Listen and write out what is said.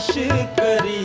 ਬਖਸ਼ ਕਰੀ